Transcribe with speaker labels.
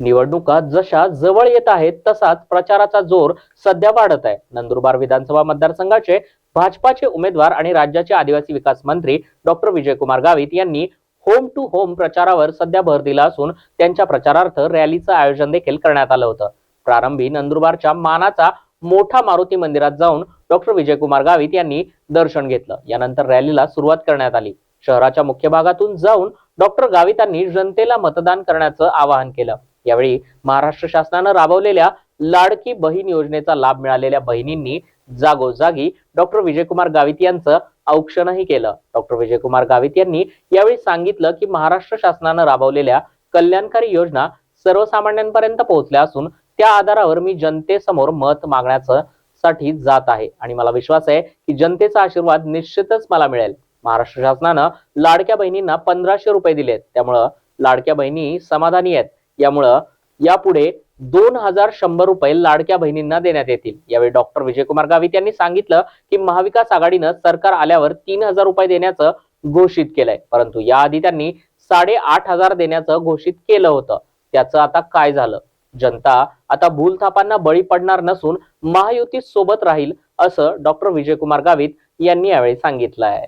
Speaker 1: निवडणुका जशा जवळ येत आहेत तसाच प्रचाराचा जोर सध्या वाढत आहे. नंदुरबार विधानसभा मतदारसंघाचे भाजपाचे उमेदवार आणि राज्याचे आदिवासी विकास मंत्री डॉक्टर विजयकुमार गावित यांनी होम टू होम प्रचारावर सध्या भर दिला असून त्यांच्या प्रचारार्थ रॅलीचं आयोजन देखील करण्यात आलं होतं. प्रारंभी नंदुरबारच्या मानाचा मोठा मारुती मंदिरात जाऊन डॉक्टर विजयकुमार गावित यांनी दर्शन घेतलं. यानंतर रॅलीला सुरुवात करण्यात आली. शहराच्या मुख्य भागातून जाऊन डॉक्टर गावितांनी जनतेला मतदान करण्याचं आवाहन केलं. यावेळी महाराष्ट्र शासनानं राबवलेल्या लाडकी बहीण योजनेचा लाभ मिळालेल्या बहिणींनी जागोजागी डॉक्टर विजयकुमार गावित यांचं औक्षणही केलं. डॉक्टर विजयकुमार गावित यांनी यावेळी सांगितलं की महाराष्ट्र शासनानं राबवलेल्या कल्याणकारी योजना सर्वसामान्यांपर्यंत पोहोचल्या असून त्या आधारावर मी जनतेसमोर मत मागण्याचं साठी जात आहे. आणि मला विश्वास आहे की जनतेचा आशीर्वाद निश्चितच मला मिळेल. महाराष्ट्र शासनानं लाडक्या बहिणींना पंधराशे रुपये दिलेत. त्यामुळं लाडक्या बहिणी समाधानी आहेत. यामुळं यापुढे दोन हजार शंभर रुपये लाडक्या बहिणींना देण्यात येतील. यावेळी डॉक्टर विजयकुमार गावित यांनी सांगितलं की महाविकास आघाडीनं सरकार आल्यावर तीन हजार रुपये देण्याचं घोषित केलंय. परंतु याआधी त्यांनी साडे आठ हजार देण्याचं घोषित केलं होतं. त्याचं आता काय झालं? जनता आता भूलथापांना बळी पडणार नसून महायुती सोबत राहील असं डॉक्टर विजयकुमार गावित यांनी यावेळी सांगितलं आहे.